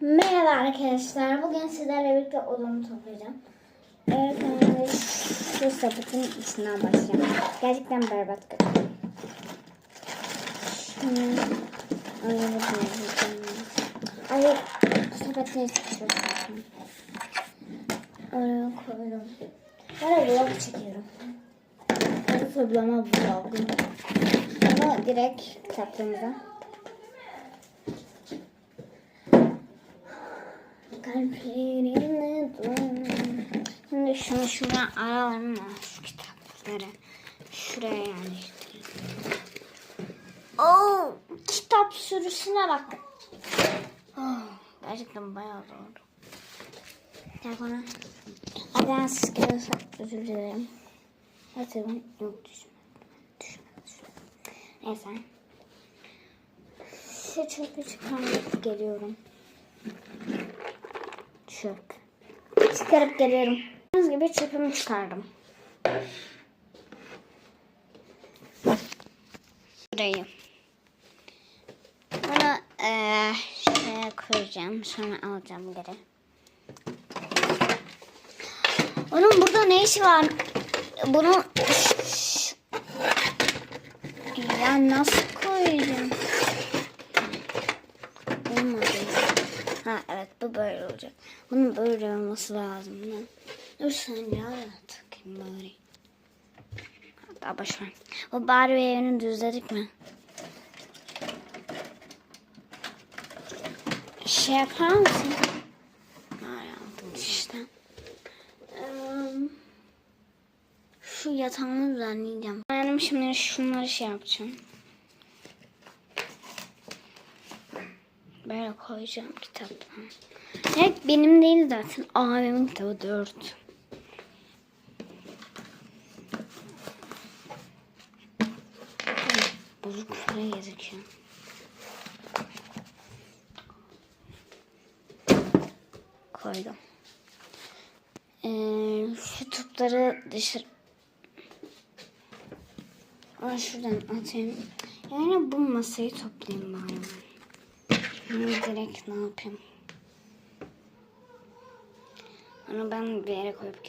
Merhaba arkadaşlar. Bugün sizlerle birlikte odamı toplayacağım. Evet, önce şu sepetin içinden başlayalım. Gerçekten berbat oraya koyacağım. Ay, çok saçma. Oraya koydum. Böyle vlog çekiyorum. Bu toplama vlogu. Ama direkt kitaplığımıza. Şimdi şunu şuradan alalım mı? Şu kitapları. Şuraya yerleştirelim. Oo, kitap sürüsüne bak. Oh, gerçekten bayağı zor. Telefonu. Arkadaşlar siz görüyorsak özür dilerim. Hatırım yok düşmedi. Düşmedi düşmedi. Neyse. Şu çöpü çıkarmak geliyorum. Çöp. Çıkarıp geliyorum. Gördüğünüz gibi çöpümü çıkardım. Burayı. Bunu eee şuraya koyacağım. Sonra alacağım geri. Onun burada ne işi var? Bunu ya nasıl koyacağım? Olmadı. Ha evet bu böyle olacak. Bunun böyle olması lazım. Lan. Dur sen ya takayım bari. Hatta boş ver. O Barbie evini düzledik mi? Şey yapar mısın? Ha yaptım işte. Şu yatağımı düzenleyeceğim. Ben şimdi şunları şey yapacağım. Böyle koyacağım kitaptan. Evet benim değil zaten. Abimin kitabı 4. Bozuk şuraya gözüküyor. Koydum. Ee, şu topları dışarı Aa, şuradan atayım. Yani bu masayı toplayayım bari Bunu direkt ne yapayım? Onu ben bir yere koyup